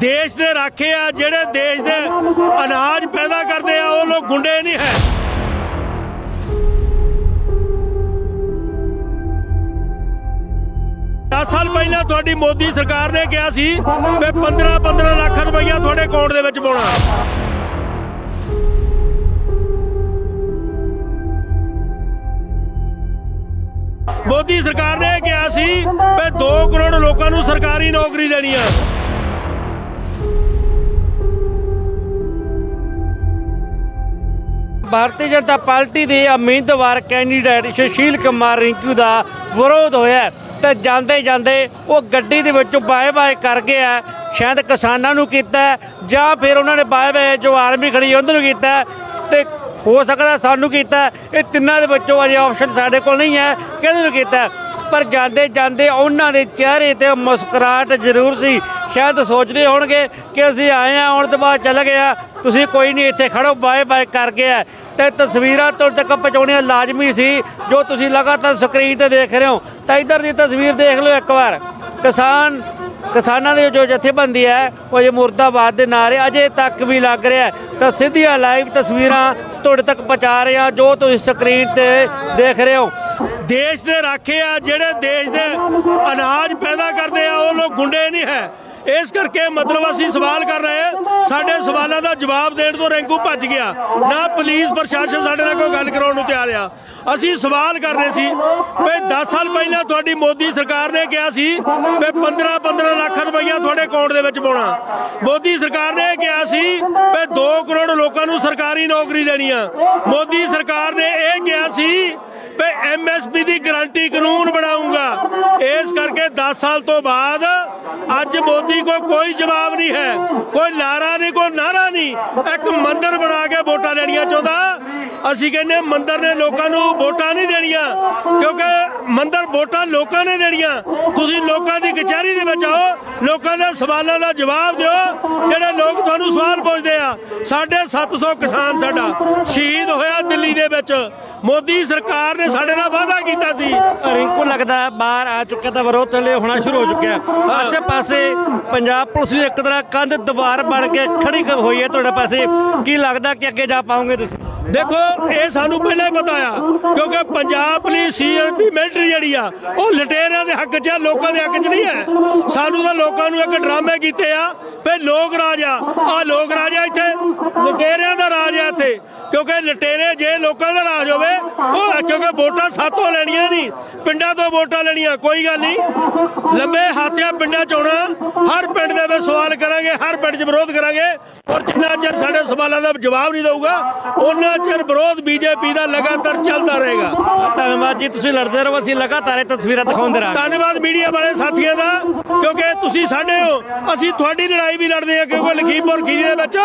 ਦੇਸ਼ ਦੇ ਰਾਖੇ ਆ, ਜਿਹੜੇ ਦੇਸ਼ ਦੇ ਅਨਾਜ ਪੈਦਾ ਕਰਦੇ ਆ, ਉਹ ਲੋਕ ਗੁੰਡੇ ਨਹੀਂ ਹੈ। ਦਸ ਸਾਲ ਪਹਿਲਾਂ ਤੁਹਾਡੀ ਮੋਦੀ ਸਰਕਾਰ ਨੇ ਕਿਹਾ ਸੀ ਕਿ 15 15 ਲੱਖ ਰੁਪਈਆ ਤੁਹਾਡੇ ਅਕਾਊਂਟ ਦੇ ਵਿੱਚ ਪਾਉਣਾ। ਮੋਦੀ ਸਰਕਾਰ ਨੇ ਕਿਹਾ ਸੀ ਕਿ 2 ਕਰੋੜ ਲੋਕਾਂ ਨੂੰ ਸਰਕਾਰੀ ਨੌਕਰੀ ਦੇਣੀ ਆ। ਭਾਰਤੀ ਜਨਤਾ ਪਾਰਟੀ ਦੇ ਉਮੀਦਵਾਰ ਕੈਂਡੀਡੇਟ ਸੁਸ਼ੀਲ ਕੁਮਾਰ ਰਿੰਕੂ ਦਾ ਵਿਰੋਧ ਹੋਇਆ ਹੈ। ਤੇ ਜਾਂਦੇ ਜਾਂਦੇ ਉਹ ਗੱਡੀ ਦੇ ਵਿੱਚੋਂ ਬਾਏ ਬਾਏ ਕਰ ਗਿਆ ਸ਼ਾਇਦ ਕਿਸਾਨਾਂ ਨੂੰ ਕੀਤਾ ਜਾਂ ਫਿਰ ਉਹਨਾਂ ਨੇ ਬਾਏ ਬਾਏ ਜੋ ਆਰਮੀ ਖੜੀ ਉਹਨਾਂ ਨੂੰ ਕੀਤਾ ਹੈ। ਤੇ ਹੋ ਸਕਦਾ ਸਾਨੂੰ ਕੀਤਾ ਇਹ ਤਿੰਨਾਂ ਦੇ ਵਿੱਚੋਂ ਅਜੇ ਆਪਸ਼ਨ ਸਾਡੇ ਕੋਲ ਨਹੀਂ ਹੈ। ਕਿਹਦੇ ਨੂੰ ਕੀਤਾ ਪਰ ਜਾਂਦੇ ਜਾਂਦੇ ਉਹਨਾਂ ਦੇ ਚਿਹਰੇ ਤੇ ਮੁਸਕਰਾਹਟ ਜ਼ਰੂਰ ਸੀ। ਸ਼ਾਇਦ ਸੋਚਦੇ ਹੋਣਗੇ ਕਿ ਅਸੀਂ ਆਏ ਆ ਆਉਣ ਤੋਂ ਬਾਅਦ ਚੱਲ ਗਿਆ ਤੁਸੀਂ ਕੋਈ ਨਹੀਂ, ਇੱਥੇ ਖੜੋ, ਬਾਏ ਬਾਏ ਕਰ ਗਿਆ ਤੇ ਤਸਵੀਰਾਂ ਤੁਹਾਡੇ ਤੱਕ ਪਹੁੰਚਾਉਣੀਆਂ ਲਾਜ਼ਮੀ ਸੀ, ਜੋ ਤੁਸੀਂ ਲਗਾਤਾਰ ਸਕਰੀਨ ਤੇ ਦੇਖ ਰਹੇ ਹੋ। ਤਾਂ ਇਧਰ ਦੀ ਤਸਵੀਰ ਦੇਖ ਲਓ ਇੱਕ ਵਾਰ। ਕਿਸਾਨ, ਕਿਸਾਨਾਂ ਦੀ ਜੋ ਜਥੇਬੰਦੀ ਹੈ, ਉਹ ਇਹ ਮੁਰਦਾਬਾਦ ਦੇ ਨਾਰੇ ਅਜੇ ਤੱਕ ਵੀ ਲੱਗ ਰਿਹਾ ਤਾਂ ਸਿੱਧੀਆਂ ਲਾਈਵ ਤਸਵੀਰਾਂ ਤੁਹਾਡੇ ਤੱਕ ਪਹੁੰਚਾ ਰਹੇ ਹਾਂ, ਜੋ ਤੁਸੀਂ ਸਕਰੀਨ ਤੇ ਦੇਖ ਰਹੇ ਹੋ। ਦੇਸ਼ ਦੇ ਰਾਖੇ ਆ, ਜਿਹੜੇ ਦੇਸ਼ ਦੇ ਅਨਾਜ ਪੈਦਾ ਕਰਦੇ ਆ, ਉਹ ਲੋਕ ਗੁੰਡੇ ਨਹੀਂ ਹੈ। ਇਸ ਕਰਕੇ ਮਤਲਬ ਅਸੀਂ ਸਵਾਲ ਕਰ ਰਹੇ ਹਾਂ। ਸਾਡੇ ਸਵਾਲਾਂ ਦਾ ਜਵਾਬ ਦੇਣ ਤੋਂ ਰੈਂਕੂ ਭੱਜ ਗਿਆ। ਨਾ ਪੁਲਿਸ ਪ੍ਰਸ਼ਾਸਨ ਸਾਡੇ ਨਾਲ ਕੋਈ ਗੱਲ ਕਰਾਉਣ ਨੂੰ ਤਿਆਰ ਆ। ਅਸੀਂ ਸਵਾਲ ਕਰ ਰਹੇ ਸੀ ਵੀ 10 ਸਾਲ ਪਹਿਲਾਂ ਤੁਹਾਡੀ ਮੋਦੀ ਸਰਕਾਰ ਨੇ ਕਿਹਾ ਸੀ ਵੀ 15 15 ਲੱਖ ਰੁਪਈਆ ਤੁਹਾਡੇ ਅਕਾਊਂਟ ਦੇ ਵਿੱਚ ਪਾਉਣਾ। ਮੋਦੀ ਸਰਕਾਰ ਨੇ ਇਹ ਕਿਹਾ ਸੀ ਵੀ 2 ਕਰੋੜ ਲੋਕਾਂ ਨੂੰ ਸਰਕਾਰੀ ਨੌਕਰੀ ਦੇਣੀ ਆ। ਮੋਦੀ ਸਰਕਾਰ ਨੇ ਇਹ ਕਿਹਾ ਸੀ ਵੀ ਐਮਐਸਪੀ ਦੀ ਗਾਰੰਟੀ ਕਾਨੂੰਨ ਬਣਾਉਂਗਾ ਇਸ ਕਰਕੇ 10 ਸਾਲ ਤੋਂ ਬਾਅਦ ਅੱਜ ਮੋਦੀ ਕੋ ਕੋਈ ਜਵਾਬ ਨਹੀਂ ਹੈ। ਕੋਈ ਲਾਰਾ ਨਹੀਂ, ਕੋਈ ਨਾਰਾ ਨਹੀਂ। ਇੱਕ ਮੰਦਰ ਬਣਾ ਕੇ ਵੋਟਾਂ ਲੈਣੀਆਂ ਚਾਹੁੰਦਾ। ਅਸੀਂ ਕਹਿੰਦੇ ਮੰਦਰ ਨੇ ਲੋਕਾਂ ਨੂੰ ਵੋਟਾਂ ਨਹੀਂ ਦੇਣੀਆਂ, ਕਿਉਂਕਿ ਮੰਦਰ ਵੋਟਾਂ ਲੋਕਾਂ ਨੇ ਦੇਣੀਆਂ। ਤੁਸੀਂ ਲੋਕਾਂ ਦੀ ਕਚਹਿਰੀ ਦੇ ਵਿੱਚ ਆਓ, ਲੋਕਾਂ ਦੇ ਸਵਾਲਾਂ ਦਾ ਜਵਾਬ ਦਿਓ, ਜਿਹੜੇ ਲੋਕ ਤੁਹਾਨੂੰ ਸਵਾਲ ਪੁੱਛਦੇ ਆ। ਸਾਡੇ 700 ਕਿਸਾਨ ਸਾਡਾ ਸ਼ਹੀਦ ਹੋਇਆ ਦਿੱਲੀ ਦੇ ਵਿੱਚ। ਮੋਦੀ ਸਰਕਾਰ ਨੇ ਸਾਡੇ ਨਾਲ ਵਾਅਦਾ ਕੀਤਾ ਸੀ। ਰਿੰਕੂ ਲੱਗਦਾ ਬਾਹਰ ਆ ਚੁੱਕਿਆ ਤਾਂ ਵਿਰੋਧ ਥੱਲੇ ਹੋਣਾ ਸ਼ੁਰੂ ਹੋ ਚੁੱਕਿਆ। ਅੱਛੇ ਪਾਸੇ ਪੰਜਾਬ ਪੁਲਿਸ ਵੀ ਇੱਕ ਤਰ੍ਹਾਂ ਕੰਧ ਦੀਵਾਰ ਬਣ ਕੇ ਖੜੀ ਹੋਈ ਹੈ। ਤੁਹਾਡੇ ਪਾਸੇ ਕੀ ਲੱਗਦਾ ਕਿ ਅੱਗੇ ਜਾ ਪਾਉਂਗੇ ਤੁਸੀਂ? ਦੇਖੋ, ਇਹ ਸਾਨੂੰ ਪਹਿਲਾਂ ਹੀ ਪਤਾ ਆ, ਕਿਉਂਕਿ ਪੰਜਾਬ ਪੁਲਿਸ ਸੀਆਰਪੀ ਮਿਲਟਰੀ ਜਿਹੜੀ ਆ, ਉਹ ਲਟੇਰਿਆਂ ਦੇ ਹੱਕ 'ਚ ਆ, ਲੋਕਾਂ ਦੇ ਹੱਕ 'ਚ ਨਹੀਂ ਹੈ। ਸਾਨੂੰ ਤਾਂ ਲੋਕਾਂ ਨੂੰ ਇੱਕ ਡਰਾਮੇ ਕੀਤੇ ਆ ਫੇ ਲੋਕ ਰਾਜ ਆ। ਆ ਲੋਕ ਰਾਜ ਆ ਇੱਥੇ, ਲਟੇਰਿਆਂ ਦਾ ਰਾਜ ਆ ਇੱਥੇ, ਕਿਉਂਕਿ ਲਟੇਰੇ ਜੇ ਲੋਕਾਂ ਦਾ ਰਾਜ ਹੋਵੇ ਉਹ ਕਿਉਂਕਿ ਵੋਟਾਂ ਸਾਤੋਂ ਲੈਣੀਆਂ ਨਹੀਂ। ਪਿੰਡਾਂ ਤੋਂ ਵੋਟਾਂ ਲੈਣੀਆਂ ਕੋਈ ਗੱਲ ਨਹੀਂ। ਲੰਬੇ ਹਾਥਿਆ ਪਿੰਡਾਂ ਚ ਆਉਣਾ ਹਰ ਪਿੰਡ ਦੇ ਵਿੱਚ ਸਵਾਲ ਕਰਾਂਗੇ ਹਰ ਪਿੰਡ 'ਚ ਵਿਰੋਧ ਕਰਾਂਗੇ। ਔਰ ਜਿੰਨਾ ਚਿਰ ਸਾਡੇ ਸਵਾਲਾਂ ਦਾ ਜਵਾਬ ਨਹੀਂ ਦਊਗਾ ਉਹਨਾਂ ਚਿਰ ਵਿਰੋਧ ਬੀਜੇਪੀ ਦਾ ਲਗਾਤਾਰ ਚੱਲਦਾ ਰਹੇਗਾ। ਧੰਨਵਾਦ ਜੀ ਤੁਸੀਂ ਲੜਦੇ ਰਹੋ ਅਸੀਂ ਲਗਾਤਾਰ ਇਹ ਤਸਵੀਰਾਂ ਦਿਖਾਉਂਦੇ ਰਹਾਂਗੇ। ਧੰਨਵਾਦ ਮੀਡੀਆ ਵਾਲੇ ਸਾਥੀਆਂ ਦਾ ਕਿਉਂਕਿ ਤੁਸੀਂ ਸਾਡੇ ਹੋ ਅਸੀਂ ਤੁਹਾਡੀ ਲੜਾਈ ਵੀ ਲੜਦੇ ਹਾਂ ਕਿਉਂਕਿ ਲਖੀਮਪੁਰ ਖੀਰੀ ਦੇ ਵਿੱਚ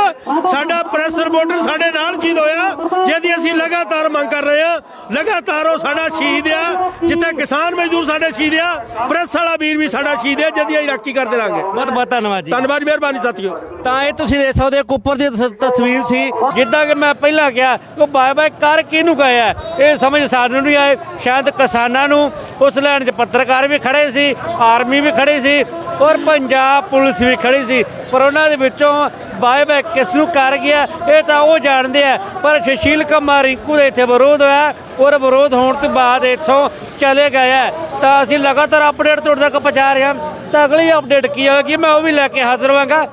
ਸਾਡਾ ਪ੍ਰੈਸ ਰਿਪੋਰਟਰ ਸਾਡੇ ਨਾਲ ਸ਼ਹੀਦ ਹੋਇਆ ਜਿਹਦੀ ਅਸੀਂ ਲਗਾਤਾਰ ਮੰਗ ਕਰ ਰਹੇ ਹਾਂ। ਲਗਾਤਾਰ ਉਹ ਸਾਡਾ ਸ਼ਹੀਦ ਆ। ਜਿੱਥੇ ਕਿਸਾਨ ਮਜ਼ਦੂਰ ਸਾਡੇ ਸ਼ਹੀਦ ਆ ਪ੍ਰੈਸ ਵਾਲਾ ਵੀਰ ਵੀ ਸਾਡਾ ਸ਼ਹੀਦ ਹੈ ਜਿਹਦੀ ਅਸੀਂ ਰਾਖੀ ਕਰਦੇ ਰਹਾਂਗੇ ਬਹੁਤ ਬਹੁਤ ਧੰਨਵਾਦ ਜੀ। ਧੰਨਵਾਦ ਮਿਹਰਬਾਨੀ ਸਾਥੀਓ। ਤਾਂ ਇਹ ਤੁਸੀਂ ਦੇਖ ਸਕਦੇ ਹੋ ਕਿ ਉੱਪਰ ਦੀ ਤਸ- ਤਸਵੀਰ ਸੀ ਜਿੱਦਾਂ ਕਿ ਮੈਂ ਪਹਿਲਾਂ ਕਿਹਾ ਕਿ ਬਾਏ ਬਾਏ ਕਰ ਕਿਹਨੂੰ ਗਏ ਆ। ਇਹ ਸਮਝ ਸਾਨੂੰ ਨਹੀਂ ਆਏ ਸ਼ਾਇਦ ਕਿਸਾਨਾਂ ਨੂੰ ਉਸ ਲੈਣ 'ਚ ਪੱਤਰਕਾਰ ਵੀ ਖੜੇ ਸੀ ਆਰਮੀ ਵੀ ਖੜੀ ਸੀ ਔਰ ਪੰਜਾਬ ਪੁਲਿਸ ਵੀ ਖੜੀ ਸੀ, ਪਰ ਉਹਨਾਂ ਦੇ ਵਿੱਚੋਂ ਬਾਏ ਬਾਏ ਕਿਸ ਨੂੰ ਕਰ ਗਿਆ, ਇਹ ਤਾਂ ਉਹ ਜਾਣਦੇ ਆ, ਪਰ ਸੁਸ਼ੀਲ ਕੁਮਾਰ ਰਿੰਕੂ ਦੇ ਇੱਥੇ ਵਿਰੋਧ ਹੋਇਆ, ਔਰ ਵਿਰੋਧ ਹੋਣ ਤੋਂ ਬਾਅਦ ਇੱਥੋਂ ਚਲੇ ਗਏ ਤਾਂ ਅਸੀਂ ਲਗਾਤਾਰ ਅਪਡੇਟ ਤੁਹਾਡੇ ਤੱਕ ਪਹੁੰਚਾ ਰਹੇ ਹਾਂ। ਤਾਂ ਅਗਲੀ ਅਪਡੇਟ ਕੀ ਹੋਵੇਗੀ, ਮੈਂ ਉਹ ਵੀ ਲੈ ਕੇ ਹਾਜ਼ਰ ਹੋਵਾਂਗਾ